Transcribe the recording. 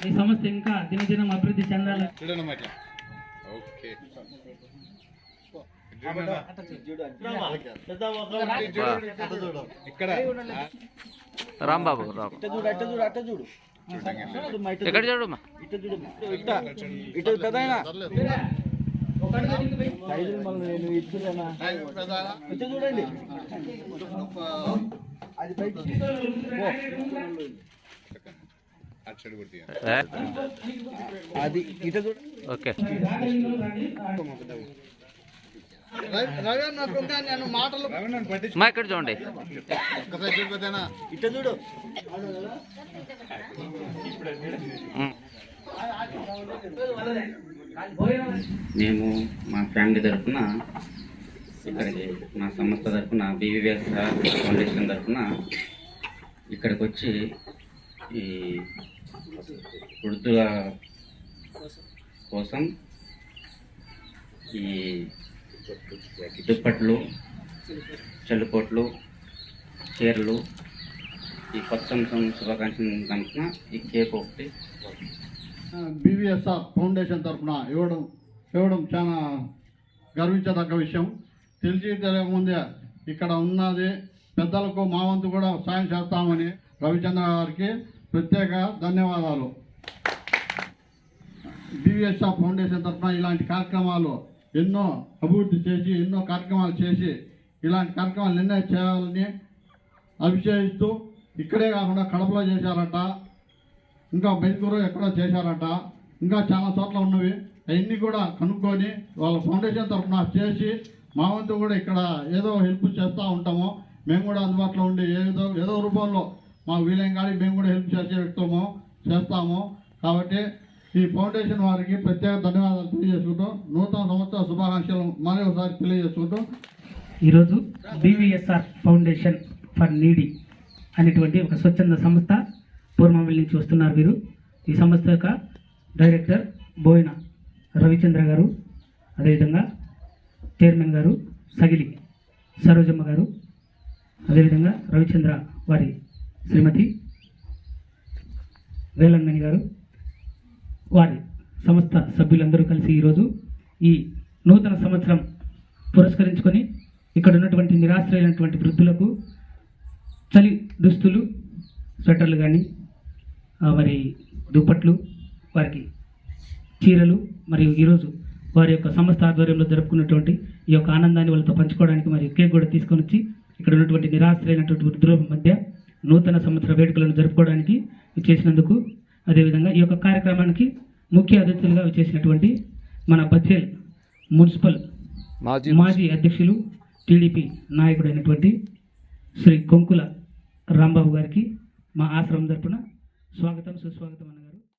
ఈ సంస్థ ఇంకా దినదినం అభివృద్ధి చెందాలి. చూడనమ్మా ఇట్లా ఓకే ఇక్కడ రాంబాబు రామ్ ఎక్కడ చూడమ్మా అటు సైడ్ కొట్టి అది ఓకే. మా ఇక్కడ చూడండి. ఒక్కసారి చూడిపోతేనా ఉమ్. మేము మా ఫ్యామిలీ తరఫున ఇక్కడికి మా సంస్థ తరఫున బీవీఎస్ ఫౌండేషన్ తరఫున ఇక్కడికి వచ్చి ఈ వృద్ధుల కోసం ఈ దుప్పట్లు చల్లుకోట్లు చీరలు ఈ కొత్త సంవత్సరం శుభాకాంక్షలు తరఫున ఈ కేక్ ఒకటి బీవీఎస్ఆర్ ఫౌండేషన్ తరఫున ఇవ్వడం ఇవ్వడం చాలా గర్వించదగ్గ విషయం. తెలిసి తెలియకముందే ఇక్కడ ఉన్నది పెద్దలకు మా వంతు కూడా సాయం చేస్తామని రవిచంద్ర గారికి ప్రత్యేక ధన్యవాదాలు. బీవీఎస్ఆర్ ఫౌండేషన్ తరఫున ఇలాంటి కార్యక్రమాలు ఎన్నో అభివృద్ధి చేసి ఎన్నో కార్యక్రమాలు చేసి ఇలాంటి కార్యక్రమాలు నిర్ణయం చేయాలని అభిషేకిస్తూ ఇక్కడే కాకుండా కడపలో చేశారట. ఇంకా బెంగళూరు ఎక్కడో చేశారట. ఇంకా చాలా చోట్ల ఉన్నవి. అవన్నీ కూడా కనుక్కొని వాళ్ళ ఫౌండేషన్ తరఫున చేసి మా వంతు కూడా ఇక్కడ ఏదో హెల్ప్ చేస్తూ ఉంటాము. మేము కూడా అందుబాటులో ఉండి ఏదో ఏదో రూపంలో మాకు వీలైన కాడికి మేము కూడా హెల్ప్ చేసే వ్యక్తము చేస్తాము. కాబట్టి ఈ ఫౌండేషన్ వారికి ప్రత్యేక ధన్యవాదాలు తెలియజేసుకుంటూ నూతన సంవత్సర శుభాకాంక్షలు మరీ ఒకసారి తెలియజేసుకుంటూ. ఈరోజు బీవీఎస్ఆర్ ఫౌండేషన్ ఫర్ నీడి అనేటువంటి ఒక స్వచ్ఛంద సంస్థ పూర్వమిల్ నుంచి వస్తున్నారు వీరు ఈ సంస్థ యొక్క డైరెక్టర్ బోయిన రవిచంద్ర గారు అదేవిధంగా చైర్మన్ గారు సగిలి సరోజమ్మ గారు అదేవిధంగా రవిచంద్ర వారి శ్రీమతి వేలంగని గారు. వారి సంస్థ సభ్యులందరూ కలిసి ఈరోజు ఈ నూతన సంవత్సరం పురస్కరించుకొని ఇక్కడ ఉన్నటువంటి నిరాశ్రయమైనటువంటి వృద్ధులకు చలి దుస్తులు స్వెటర్లు కానీ మరి దుప్పట్లు వారికి చీరలు మరియు ఈరోజు వారి యొక్క సంస్థ ఆధ్వర్యంలో జరుపుకున్నటువంటి ఈ యొక్క ఆనందాన్ని వాళ్ళతో పంచుకోవడానికి మరి కేక్ కూడా తీసుకొని వచ్చి ఇక్కడ ఉన్నటువంటి నిరాశ్రయులైనటువంటి వృద్ధుల మధ్య నూతన సంవత్సర వేడుకలను జరుపుకోవడానికి చేసినందుకు అదేవిధంగా ఈ యొక్క కార్యక్రమానికి ముఖ్య అతిథులుగా చేసినటువంటి మన బచ్చేల్ మున్సిపల్ మాజీ మాజీ అధ్యక్షులు టీడీపీ నాయకుడైనటువంటి శ్రీ కొంకుల రాంబాబు గారికి మా ఆశ్రమం తరపున స్వాగతం సుస్వాగతం అనగా